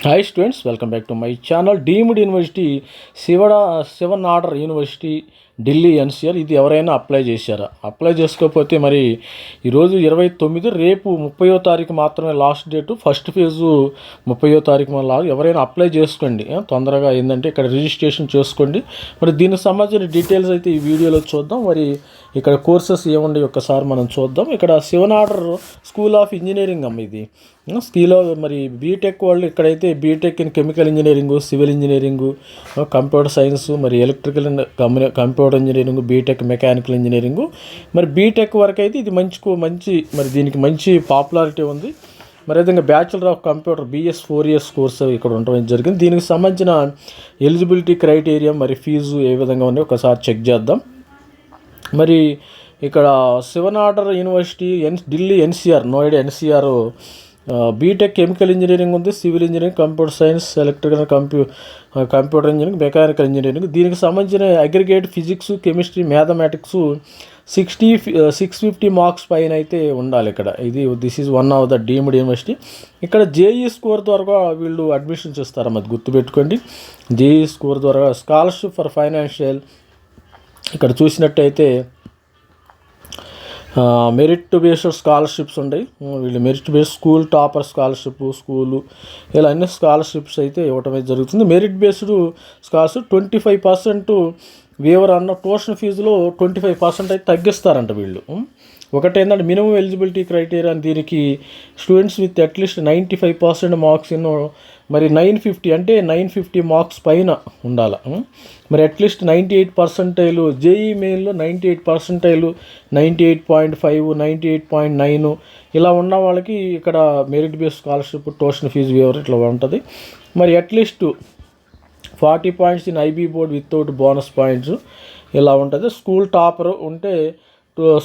Hi students welcome back to my channel deemed university శివడ Shiv Nadar university Delhi NCR ఇది ఎవరైనా apply చేశారా? Apply చేసుకోకపోతే మరి ఈరోజు ఇరవై తొమ్మిది రేపు ముప్పయో తారీఖు మాత్రమే లాస్ట్ డేటు ఫస్ట్ ఫేజు ముప్పయో తారీఖు మళ్ళీ ఎవరైనా అప్లై చేసుకోండి. తొందరగా ఏంటంటే ఇక్కడ రిజిస్ట్రేషన్ చేసుకోండి. మరి దీనికి సంబంధించిన డీటెయిల్స్ అయితే ఈ వీడియోలో చూద్దాం. మరి ఇక్కడ కోర్సెస్ ఏముండే ఒక్కసారి మనం చూద్దాం. ఇక్కడ Shiv Nadar school of engineering అమ్మ ఇది. స్కీలో మరి బీటెక్ వాళ్ళు ఇక్కడైతే BTech in chemical engineering civil engineering computer science మరి electrical and computer road engineering BTech mechanical engineering. మరి బీటెక్ వరకు అయితే ఇది మంచి కో- మంచి మరి దీనికి మంచి పాపులారిటీ ఉంది. మరి విధంగా bachelor of computer BS four years course ఇక్కడ ఉండడం జరిగింది. దీనికి సంబంధించిన ఎలిజిబిలిటీ క్రైటీరియా మరి ఫీజు ఏ విధంగా ఉన్నాయో ఒకసారి చెక్ చేద్దాం. మరి ఇక్కడ Shiv Nadar Nadar university N Delhi NCR Noida NCR BTech chemical engineering ఉంది civil engineering computer science electrical కంప్యూ computer engineering mechanical engineering దీనికి సంబంధించిన aggregate physics chemistry mathematics sixty six fifty marks పైన అయితే ఉండాలి ఇక్కడ. ఇది this is one of the deemed university ఇక్కడ JEE score ద్వారా వీళ్ళు అడ్మిషన్స్ ఇస్తారు అది గుర్తుపెట్టుకోండి. జేఈ స్కోర్ ద్వారా స్కాలర్షిప్ ఫర్ ఫైనాన్షియల్ ఇక్కడ చూసినట్టయితే మెరిట్ బేస్డ్ స్కాలర్షిప్స్ ఉంటాయి వీళ్ళు merit based school topper scholarship school ఇలా అన్ని స్కాలర్షిప్స్ అయితే ఇవ్వటం అయితే జరుగుతుంది. Merit based scholarship twenty five percent waiver అన్న ట్యూషన్ ఫీజులో ట్వంటీ ఫైవ్ పర్సెంట్ అయితే తగ్గిస్తారంట వీళ్ళు. ఒకటి ఏంటంటే మినిమం ఎలిజిబిలిటీ క్రైటీరియా దీనికి students with at least ninety five percent marks in మరి నైన్ ఫిఫ్టీ అంటే నైన్ ఫిఫ్టీ మార్క్స్ పైన ఉండాలి. మరి at least ninety eight percentile JEE మెయిన్లో ninety eight percentile ninety eight point five ninety eight point nine ఇలా ఉన్న వాళ్ళకి ఇక్కడ merit base scholarship tuition fee waiver ఇట్లా ఉంటుంది. మరి at least forty points in IB board without bonus points ఇలా ఉంటుంది. School topper ఉంటే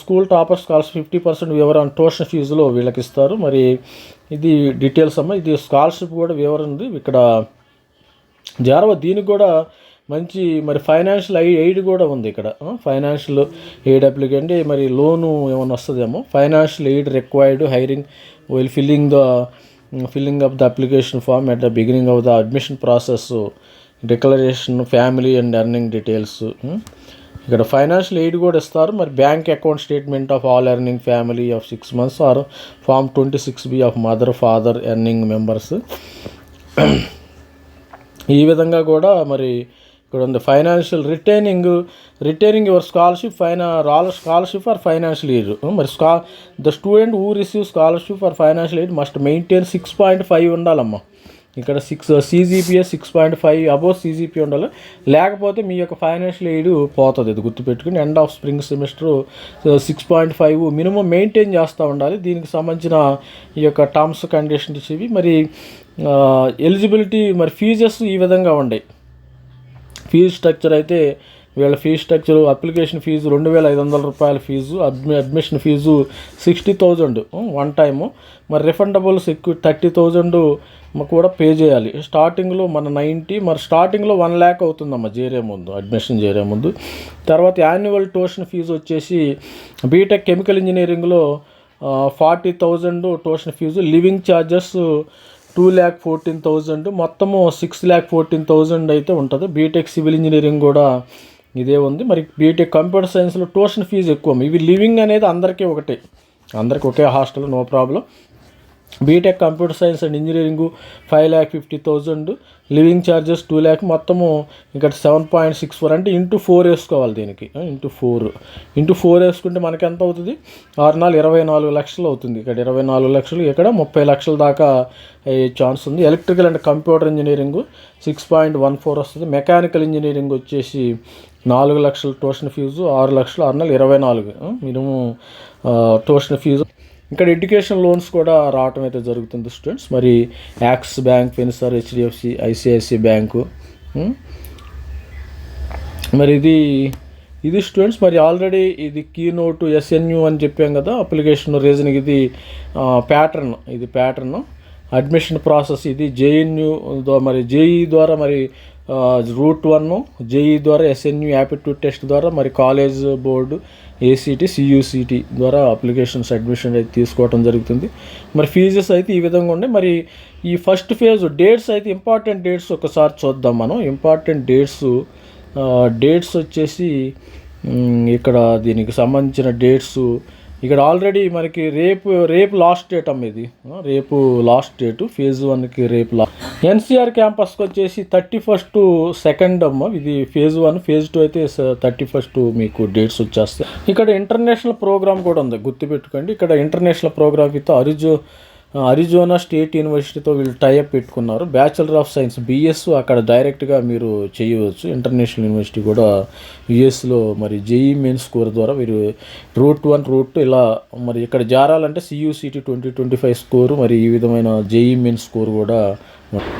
school topper scholarship fifty percent వివరం ట్యూషన్ ఫీజులో వీళ్ళకి ఇస్తారు మరి ఇది డీటెయిల్స్ అమ్మ. ఇది స్కాలర్షిప్ కూడా వివరం ఉంది. ఇక్కడ జారవ దీనికి కూడా మంచి మరి ఫైనాన్షియల్ ఎయిడ్ ఎయిడ్ కూడా ఉంది ఇక్కడ. ఫైనాన్షియల్ ఎయిడ్ అప్లికెంట్ మరి లోను ఏమైనా వస్తుందేమో. Financial aid required hiring will filling the filling up the application form at the beginning of the admission process declaration family and earning details ఇక్కడ financial aid కూడా ఇస్తారు. మరి bank account statement of all earning family of six months or form twenty six B of mother father earning members ఈ విధంగా కూడా మరి ఇక్కడ ఉంది. Financial retaining retaining your scholarship ఫైనా రాల స్కాలర్షిప్ ఆర్ ఫైనాన్షియల్ ఎయిడ్ మరి స్కా the student who receive scholarship or financial aid must maintain six point five ఉండాలమ్మా. ఇక్కడ six CGPA six point five above CGPA ఉండాలి. లేకపోతే మీ యొక్క ఫైనాన్షియల్ ఎయిడ్ పోతుంది. ఇది గుర్తుపెట్టుకుని end of spring semester six point five minimum maintain చేస్తూ ఉండాలి. దీనికి సంబంధించిన ఈ యొక్క టర్మ్స్ కండిషన్స్ ఇవి. మరి uh, ఎలిజిబిలిటీ మరి ఫీజెస్ ఈ విధంగా ఉన్నాయి ఫీజు స్ట్రక్చర్ అయితే వీళ్ళ ఫీజు స్ట్రక్చర్ అప్లికేషన్ ఫీజు రెండు వేల ఐదు వందల రూపాయల fee అడ్మి admission fees sixty thousand one time. మరి రిఫండబుల్స్ ఎక్కువ థర్టీ థౌజండ్ కూడా పే చేయాలి. స్టార్టింగ్లో మన నైంటీ మరి స్టార్టింగ్లో వన్ ల్యాక్ అవుతుందమ్మా చేరే ముందు అడ్మిషన్ చేరే ముందు. తర్వాత యాన్యువల్ ట్యూషన్ ఫీజు వచ్చేసి బీటెక్ కెమికల్ ఇంజనీరింగ్లో forty thousand tuition fees living charges two lakh fourteen thousand మొత్తము సిక్స్ ల్యాక్ ఫోర్టీన్ థౌజండ్ అయితే ఉంటుంది. బీటెక్ సివిల్ ఇంజనీరింగ్ కూడా ఇదే ఉంది. మరి బీటెక్ కంప్యూటర్ సైన్స్లో ట్యూషన్ ఫీజు ఎక్కువ ఇవి లివింగ్ అనేది అందరికీ ఒకటే. అందరికీ ఒకే hostel no problem. BTech computer science and engineering five lakh fifty thousand. Living charges two lakh. మొత్తము ఇక్కడ సెవెన్ పాయింట్ సిక్స్ ఫోర్ అంటే ఇంటూ ఫోర్ వేసుకోవాలి దీనికి. Into four. ఇంటూ ఫోర్ వేసుకుంటే మనకి ఎంత అవుతుంది? ఆరు నాలుగు ఇరవై నాలుగు లక్షలు అవుతుంది. ఇక్కడ ఇరవై నాలుగు లక్షలు ఇక్కడ ముప్పై లక్షల దాకా అయ్యే ఛాన్స్ ఉంది. Electrical and computer engineering six point one four వస్తుంది. మెకానికల్ ఇంజనీరింగ్ వచ్చేసి నాలుగు లక్షల ట్యూషన్ ఫీజు ఆరు లక్షలు ఆరు నెలలు ఇరవై నాలుగు. Minimum tuition fees. ఇక్కడ ఎడ్యుకేషన్ లోన్స్ కూడా రావటం అయితే జరుగుతుంది స్టూడెంట్స్. మరి యాక్సిస్ బ్యాంక్ ఫిన్సర్ హెచ్డిఎఫ్సి ఐసిఐసి బ్యాంకు. మరి ఇది ఇది స్టూడెంట్స్. మరి ఆల్రెడీ ఇది కీ నోట్ ఎస్ఎన్యు అని చెప్పాం కదా అప్లికేషన్ రీజనింగ్ ఇది ప్యాటర్న్. ఇది ప్యాటర్న్. అడ్మిషన్ ప్రాసెస్ ఇది జేఎన్యూ మరి జేఈ ద్వారా మరి రూట్ వన్ జేఈ ద్వారా ఎస్ఎన్యూ యాపిట్యూడ్ టెస్ట్ ద్వారా మరి కాలేజ్ బోర్డు ఏసీటీ సియూసిటీ ద్వారా అప్లికేషన్స్ అడ్మిషన్ అయితే తీసుకోవడం జరుగుతుంది. మరి ఫీజెస్ అయితే ఈ విధంగా ఉండే మరి ఈ ఫస్ట్ ఫేజ్ డేట్స్ అయితే ఇంపార్టెంట్ డేట్స్ ఒకసారి చూద్దాం మనం. ఇంపార్టెంట్ డేట్స్ డేట్స్ వచ్చేసి ఇక్కడ దీనికి సంబంధించిన డేట్స్ ఇక్కడ ఆల్రెడీ మనకి రేపు రేపు లాస్ట్ డేట్ అమ్మ ఇది. రేపు లాస్ట్ డేట్ ఫేజ్ వన్కి రేపు లాస్ట్ ఎన్సీఆర్ క్యాంపస్కి వచ్చేసి థర్టీ ఫస్ట్ సెకండ్ అమ్మ. ఇది ఫేజ్ వన్ ఫేజ్ టూ అయితే థర్టీ ఫస్ట్ మీకు డేట్స్ వచ్చేస్తాయి. ఇక్కడ ఇంటర్నేషనల్ ప్రోగ్రామ్ కూడా ఉంది గుర్తుపెట్టుకోండి. ఇక్కడ international programme with అరిజో Arizona state యూనివర్సిటీతో వీళ్ళు టైఅప్ పెట్టుకున్నారు. బ్యాచులర్ ఆఫ్ సైన్స్ బిఎస్ అక్కడ డైరెక్ట్గా మీరు చేయవచ్చు. ఇంటర్నేషనల్ యూనివర్సిటీ కూడా యుఎస్లో మరి జేఈ మెయిన్ స్కోర్ ద్వారా మీరు రూట్ వన్ రూట్ టూ ఇలా మరి ఇక్కడ జారాలంటే CUCET twenty twenty five score మరి ఈ విధమైన జేఈ మెయిన్ స్కోర్ కూడా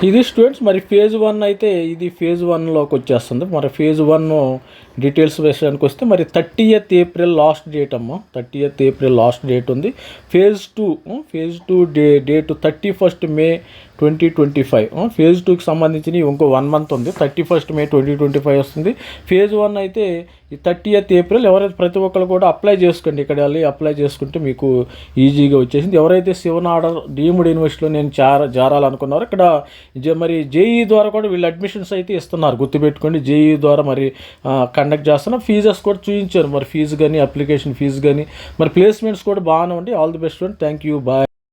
ఇది స్టూడెంట్స్ మరి ఫేజ్ వన్ అయితే ఇది ఫేజ్ వన్లోకి వచ్చేస్తుంది. మరి ఫేజ్ వన్ డీటెయిల్స్ విషయానికి వస్తే మరి థర్టీయత్ ఏప్రిల్ లాస్ట్ డేట్ అమ్మ. థర్టీయత్ ఏప్రిల్ లాస్ట్ డేట్ ఉంది. Phase two phase two day date thirty first May twenty twenty five. Phase టూకి సంబంధించి ఇంకో వన్ మంత్ ఉంది. Thirty first May twenty twenty five వస్తుంది. ఫేజ్ వన్ అయితే ఈ thirtieth April ఎవరైతే ప్రతి ఒక్కరు కూడా అప్లై చేసుకోండి. ఇక్కడ వెళ్ళి అప్లై చేసుకుంటే మీకు ఈజీగా వచ్చేసింది. ఎవరైతే శివన్ ఆర్డర్ డీమ్డ్ యూనివర్సిటీలో నేను జార జారాలనుకున్నారో ఇక్కడ మరి జేఈ ద్వారా కూడా వీళ్ళు అడ్మిషన్స్ అయితే ఇస్తున్నారు. గుర్తుపెట్టుకోండి జేఈ ద్వారా మరి కండక్ట్ చేస్తున్నా ఫీజెస్ కూడా చూపించారు మరి ఫీజు కానీ అప్లికేషన్ ఫీజు కానీ మరి ప్లేస్మెంట్స్ కూడా బాగానే ఉండి all the best thank you bye